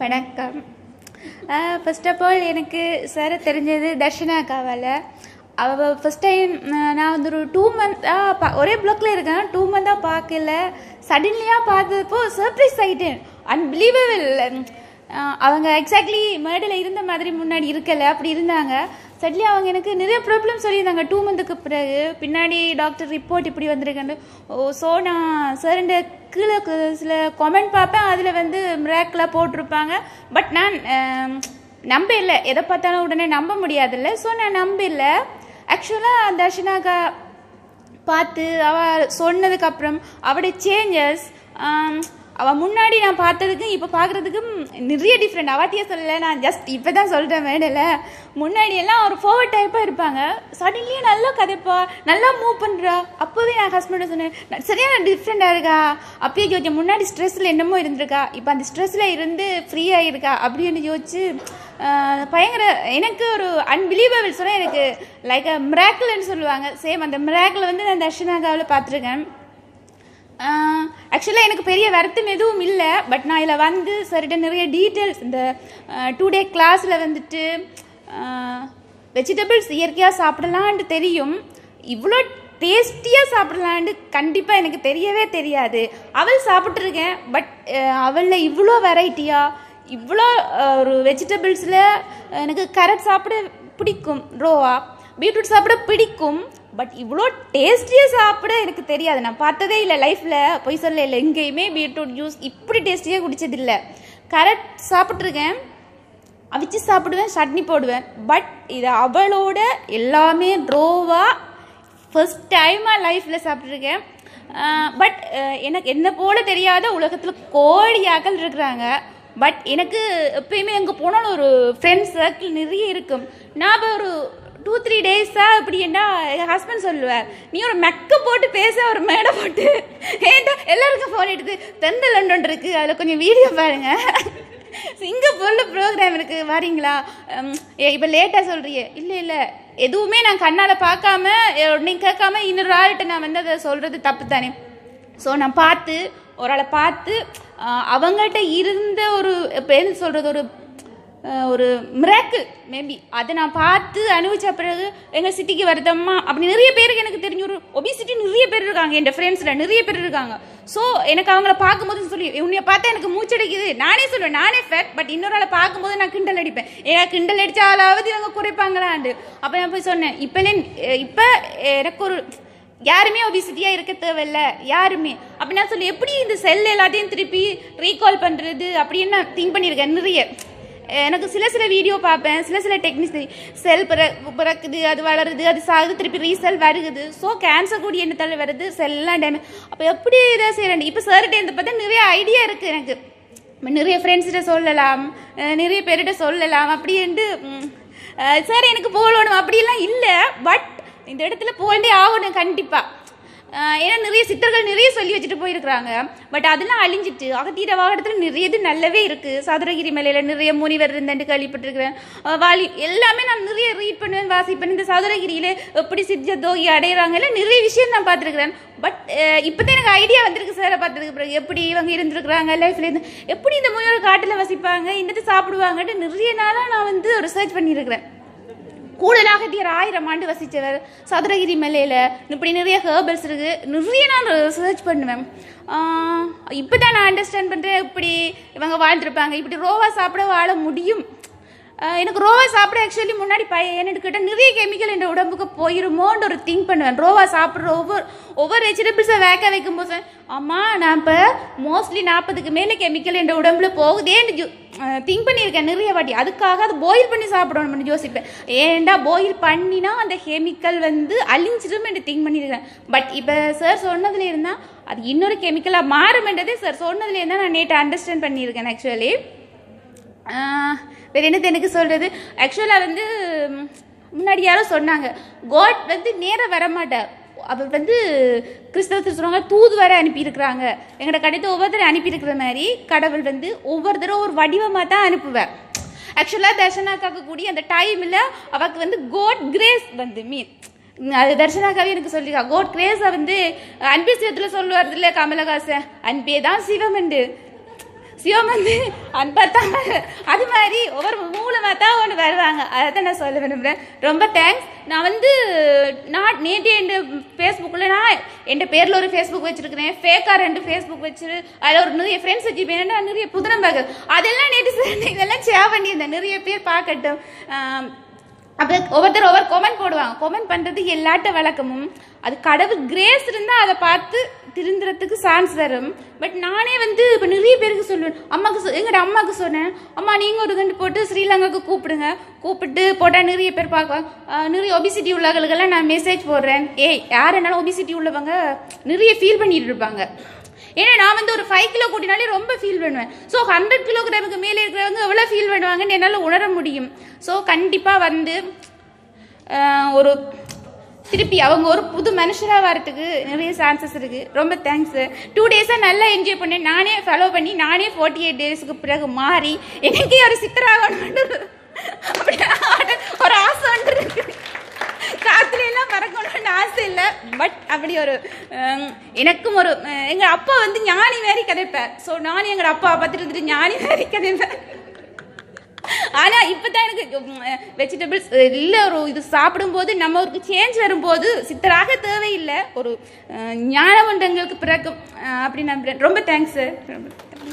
வணக்கம். First of all எனக்கு sir தெரிஞ்சது தர்ஷனா அக்காவால் அவள் ஃபஸ்ட் டைம் நான் வந்து ஒரு டூ மந்த் ஒரே பிளாக்ல இருக்கேன். டூ மந்தாக பார்க்கல. சடன்லியாக பார்த்தப்போ சர்ப்ரைஸ் ஆகிட்டேன் அன்பிலீவபிள் அவங்க எக்ஸாக்ட்லி மேடில் இருந்த மாதிரி முன்னாடி இருக்கலை. அப்படி இருந்தாங்க. சட்லி அவங்க எனக்கு நிறைய ப்ராப்ளம் சொல்லியிருந்தாங்க. டூ மந்த்துக்கு பிறகு பின்னாடி டாக்டர் ரிப்போர்ட் இப்படி வந்திருக்கேன்னு. ஓ ஸோ நான் சார் கீழே சில கமெண்ட் பார்ப்பேன். அதில் வந்து மிராக்கெலாம் போட்டிருப்பாங்க. பட் நான் நம்ப இல்லை எதை பார்த்தாலும் உடனே நம்ப முடியாதுல்ல. ஸோ நான் நம்ப இல்லை ஆக்சுவலாக தர்ஷனாக்கா பார்த்து அவ சொன்னதுக்கப்புறம் அவளுடைய சேஞ்சஸ் அவள் முன்னாடி நான் பார்த்ததுக்கும் இப்போ பார்க்குறதுக்கும் நிறைய டிஃப்ரெண்ட் அவாத்தியே சொல்லலை நான் ஜஸ்ட் இப்போ தான் சொல்கிறேன் மேடல முன்னாடியெல்லாம் ஒரு ஃபோர்வர்ட் டைப்பாக இருப்பாங்க. சடன்லியே நல்லா கதைப்பா நல்லா மூவ் பண்ணுறா அப்போவே நான் ஹஸ்பண்டை சொன்னேன் சரியாக சரியான டிஃப்ரெண்ட்டாக இருக்கா? அப்பயே யோசிச்சேன் முன்னாடி ஸ்ட்ரெஸ்ஸில் என்னமோ இருந்திருக்கா? இப்போ அந்த ஸ்ட்ரெஸ்ஸில் இருந்து ஃப்ரீயாக இருக்கா அப்படின்னு யோசிச்சு பயங்கர எனக்கு ஒரு அன்பிலீவபிள் சொன்னால் எனக்கு லைக் அ மிராக்கிள்னு சொல்லுவாங்க. சேம் அந்த மிராக்கிள் வந்து நான் தர்ஷனாகாவில் பார்த்துருக்கேன். ஆக்சுவலாக எனக்கு பெரிய வருத்தம் எதுவும் இல்லை. பட் நான் இதில் வந்து சரிட்ட நிறைய டீட்டெயில்ஸ் இந்த டூ டே கிளாஸில் வந்துட்டு வெஜிடபிள்ஸ் இயற்கையாக சாப்பிடலான்ட்டு தெரியும். இவ்வளோ டேஸ்டியாக சாப்பிடலான்னு கண்டிப்பாக எனக்கு தெரியவே தெரியாது. அவள் சாப்பிட்ருக்கேன் பட் அவளில் இவ்வளோ வெரைட்டியாக இவ்வளோ ஒரு வெஜிடபிள்ஸில் எனக்கு கரெக்ட் சாப்பிட பிடிக்கும். ரோவா பீட்ரூட் சாப்பிட பிடிக்கும் பட் இவ்வளோ டேஸ்டியாக சாப்பிட எனக்கு தெரியாது. நான் பார்த்ததே இல்லை லைஃப்பில் பொய் சொல்ல இல்லை எங்கேயுமே பீட்ரூட் ஜூஸ் இப்படி டேஸ்டியாக குடித்ததில்லை கரெக்ட் சாப்பிட்ருக்கேன் அவிச்சு சாப்பிடுவேன் சட்னி போடுவேன் பட் இது அவளோட எல்லாமே ட்ரோவாக ஃபஸ்ட் டைமாக லைஃப்பில் சாப்பிட்ருக்கேன் பட் எனக்கு என்ன போல தெரியாத உலகத்தில் கோடியாக்கள் இருக்கிறாங்க. பட் எனக்கு எப்பயுமே எங்கே போனாலும் ஒரு ஃப்ரெண்ட்ஸ் சர்க்கிள் நிறைய இருக்கும். நான் இப்போ ஒரு டூ த்ரீ டேஸாக இப்படின்னா என் ஹஸ்பண்ட் சொல்லுவார் நீ ஒரு மெக்க போட்டு பேச ஒரு மேடை போட்டு. ஏன்டா எல்லாருக்கும் ஃபோன் எடுத்து தெந்த லண்டன் இருக்கு அதில் கொஞ்சம் வீடியோ பாருங்க. சிங்கப்பூரில் ப்ரோக்ராம் இருக்கு வரீங்களா? இப்போ லேட்டாக சொல்கிறியே இல்லை இல்லை. எதுவுமே நான் கண்ணால் பார்க்காம நீங்கள் கேட்காம இன்னொரு ஆள்கிட்ட நான் வந்து அதை சொல்கிறது தப்பு தானே ஸோ நான் பார்த்து ஒரு ஆளை பார்த்து அவங்கள்ட்ட இருந்த ஒரு இப்போ என்ன சொல்கிறது ஒரு ஒரு மிராக்கிள் மேபி அதை நான் பார்த்து அனுபவிச்ச பிறகு எங்கள் சிட்டிக்கு வருதம்மா அப்படி நிறைய பேருக்கு எனக்கு தெரிஞ்ச ஒரு ஒபிசிட்டி நிறைய பேர் இருக்காங்க. என் ஃப்ரெண்ட்ஸில் நிறைய பேர் இருக்காங்க. ஸோ எனக்கு அவங்கள பார்க்கும்போது சொல்லி உன்னை பார்த்தா எனக்கு மூச்சடிக்குது. நானே சொல்லுவேன் நானே ஃபேட் பட் இன்னொரு ஆளை பார்க்கும்போது நான் கிண்டல் அடிப்பேன். ஏன் கிண்டல் அடித்தாலாவது இவங்க குறைப்பாங்களாண்டு அப்போ நான் போய் சொன்னேன் இப்போலே இப்போ எனக்கு ஒரு யாருமே ஒபிசிட்டியாக இருக்க தேவையில்ல யாருமே. அப்படி நான் சொல்லி எப்படி இந்த செல் எல்லாத்தையும் திருப்பி ரீகால் பண்ணுறது அப்படின்னு நான் திங்க் பண்ணியிருக்கேன் நிறைய. எனக்கு சில சில வீடியோ பார்ப்பேன். சில சில டெக்னிக்ஸ் செல் பிற பிறக்குது அது வளருது அது சாகுது திருப்பி ரீசெல் வருகுது. ஸோ கேன்சர் கூடிய எண்ணத்தால் வருது? செல்லாம் டேமேஜ் அப்போ எப்படி இதை செய்யறேன்? இப்போ சார்கிட்ட இருந்து பார்த்தா நிறைய ஐடியா இருக்குது எனக்கு. நிறைய ஃப்ரெண்ட்ஸ்கிட்ட சொல்லலாம். நிறைய பேர்கிட்ட சொல்லலாம். அப்படின்ட்டு சார் எனக்கு போகணும். அப்படிலாம் இல்லை. பட் இந்த இடத்துல போகண்டே ஆகணும் கண்டிப்பாக ஏன்னா நிறைய சித்தர்கள் நிறைய சொல்லி வச்சுட்டு போயிருக்கிறாங்க. பட் அதெல்லாம் அழிஞ்சிட்டு அகத்தீர வாகனத்தில் நிறைய இது நல்லாவே இருக்குது சதுரகிரி மலையில நிறைய முனிவர் இருந்தேன் கேள்விப்பட்டிருக்கிறேன். வாலி எல்லாமே நான் நிறைய ரீட் பண்ணுவேன் வாசிப்பேன். இந்த சதுரகிரியில் எப்படி சித்த தோகி அடையிறாங்கல்ல நிறைய விஷயம் நான் பார்த்துருக்குறேன். பட் இப்போதான் எனக்கு ஐடியா வந்திருக்கு சாரை பார்த்ததுக்கு பிறகு. எப்படி இவங்க இருந்திருக்கிறாங்க லைஃப்ல இருந்து எப்படி இந்த முனிவர் காட்டில் வசிப்பாங்க என்னது சாப்பிடுவாங்கன்ட்டு நிறைய நாளாக நான் வந்து ரிசர்ச் பண்ணியிருக்கிறேன். கூடுதலாக தீர் ஆயிரம் ஆண்டு வசித்தவர் சதுரகிரி மலையில். இப்படி நிறைய ஹேர்பல்ஸ் இருக்குது நிறைய நான் ரிசர்ச் பண்ணுவேன். இப்போ தான் நான் அண்டர்ஸ்டாண்ட் பண்ணுறேன் இப்படி இவங்க வாழ்ந்துருப்பாங்க. இப்படி ரோவா சாப்பிட வாழ முடியும். எனக்கு ரோவா சாப்பிட ஆக்சுவலி முன்னாடி என்னென்னு கிட்ட நிறைய கெமிக்கல் என் உடம்புக்கு போயிருமோன்ற ஒரு திங்க் பண்ணுவேன். ரோவா சாப்பிட்ற ஒவ்வொரு ஒவ்வொரு வெஜிடபிள்ஸை வேக்க வைக்கும் போது அம்மா நான் இப்போ மோஸ்ட்லி நாற்பதுக்கு மேலே கெமிக்கல் என் உடம்புல போகுதேன்னு திங்க் பண்ணியிருக்கேன் நிறைய வாட்டி. அதுக்காக அதை பாயில் பண்ணி சாப்பிடணும்னு யோசிப்பேன். ஏன்டா பாயில் பண்ணினா அந்த கெமிக்கல் வந்து அழிஞ்சிடும் என்று திங்க் பண்ணியிருக்கேன் பட் இப்போ சார் சொன்னதுல இருந்தால் அது இன்னொரு கெமிக்கலாக மாறுமென்றதே சார் சொன்னதுல இருந்தால் நான் நேற்று அண்டர்ஸ்டாண்ட் பண்ணியிருக்கேன் ஆக்சுவலி வேறு என்னது எனக்கு சொல்கிறது ஆக்சுவலாக வந்து முன்னாடி யாரோ சொன்னாங்க. காட் வந்து நேராக வரமாட்டார். அவர் வந்து கிறிஸ்தவத்தில் சொல்கிறாங்க தூதுவரை அனுப்பியிருக்கிறாங்க. எங்களோட கடிதம் ஒவ்வொருத்தரும் அனுப்பியிருக்கிற மாதிரி கடவுள் வந்து ஒவ்வொரு தடவை ஒரு வடிவமாக தான் அனுப்புவார். ஆக்சுவலாக தர்ஷனாக்காக்க கூடிய அந்த டைமில் அவருக்கு வந்து கோட் கிரேஸ் வந்து மீன் அது தர்ஷனாக்காவே எனக்கு சொல்லியிருக்கா கோட் கிரேஸை வந்து அன்பே சிவத்தில் சொல்லுவார் இல்லை கமலஹாசன் அன்பே தான் சிவம் என்று. சிவம் வந்து அன்பா அது மாதிரி ஒவ்வொரு மூலமாக தான் ஒன்று வருவாங்க. அதை தான் நான் சொல்ல விரும்புகிறேன் ரொம்ப தேங்க்ஸ் நான் வந்து நான் நேற்று என் ஃபேஸ்புக்கில் நான் என் பேரில் ஒரு ஃபேஸ்புக் வச்சுருக்கிறேன். ஃபேக்காக ரெண்டு ஃபேஸ்புக் வச்சு அதில் ஒரு நிறைய ஃப்ரெண்ட்ஸ் வச்சுருப்பேன் நிறைய புதினம்பாக்கள் அதெல்லாம் நேற்று இதெல்லாம் ஷேர் பண்ணியிருந்தேன். நிறைய பேர் பார்க்கட்டும் அப்புறம் அப்போ ஒவ்வொருத்தர் ஒவ்வொரு கொமெண்ட் போடுவாங்க. கொமெண்ட் பண்ணுறது எல்லாட்ட வழக்கமும். அது கடவுள் கிரேஸ் இருந்தால் அதை பார்த்து திருந்துறதுக்கு சான்ஸ் வரும் பட் நானே வந்து இப்போ பேருக்கு சொல்லுவேன். அம்மாவுக்கு சொ எங்கட அம்மாவுக்கு சொன்னேன். அம்மா நீங்கள் ஒரு கண்டு போட்டு ஸ்ரீலங்காவுக்கு கூப்பிடுங்க. கூப்பிட்டு போட்டால் நிறைய பேர் பார்க்குவாங்க நிறைய ஒபிசிட்டி உள்ளவர்களுக்கெல்லாம் நான் மெசேஜ் போடுறேன். ஏய் யார் என்னாலும் ஒபிசிட்டி உள்ளவங்க? நிறைய ஃபீல் பண்ணிட்டு இருப்பாங்க. ஏன்னா நான் வந்து ஒரு ஃபைவ் கிலோ கூட்டினாலே ரொம்ப ஃபீல் பண்ணுவேன். ஸோ ஹண்ட்ரட் கிலோகிராமுக்கு மேலே இருக்கிறவங்க எவ்வளோ ஃபீல் பண்ணுவாங்கன்னு என்னால் உணர முடியும். ஸோ கண்டிப்பாக வந்து ஒரு திருப்பி அவங்க ஒரு புது மனுஷராக வரத்துக்கு நிறைய சான்சஸ் இருக்கு. ரொம்ப தேங்க்ஸ் டூ டேஸாக நல்லா என்ஜாய் பண்ணேன். நானே ஃபாலோ பண்ணி நானே ஃபார்ட்டி எயிட் டேஸ்க்கு பிறகு மாறி எனக்கே ஒரு சித்தராகணும்னு அப்படி ஒரு ஆசை ஒன்று இருக்கு. காத்துல பறக்கணும்னு ஆசை இல்லை. பட் அப்படி ஒரு எனக்கும் ஒரு எங்கள் அப்பா வந்து ஞானி மாதிரி கதைப்பார். ஸோ நானும் எங்கள் அப்பா பார்த்துட்டு இருந்துட்டு ஞானி மாதிரி கதைப்பேன் ஆனா இப்பதான் எனக்கு வெஜிடபிள்ஸ் இல்ல ஒரு இது சாப்பிடும்போது நம்ம ஒரு சேஞ்ச் வரும்போது சித்தராக தேவையில்லை. ஒரு ஞானமன்றங்களுக்கு ஞானமண்டங்களுக்கு பிறக்கும் அப்படின்னு அப்படி நம்புறேன். ரொம்ப தேங்க்ஸ் ரொம்ப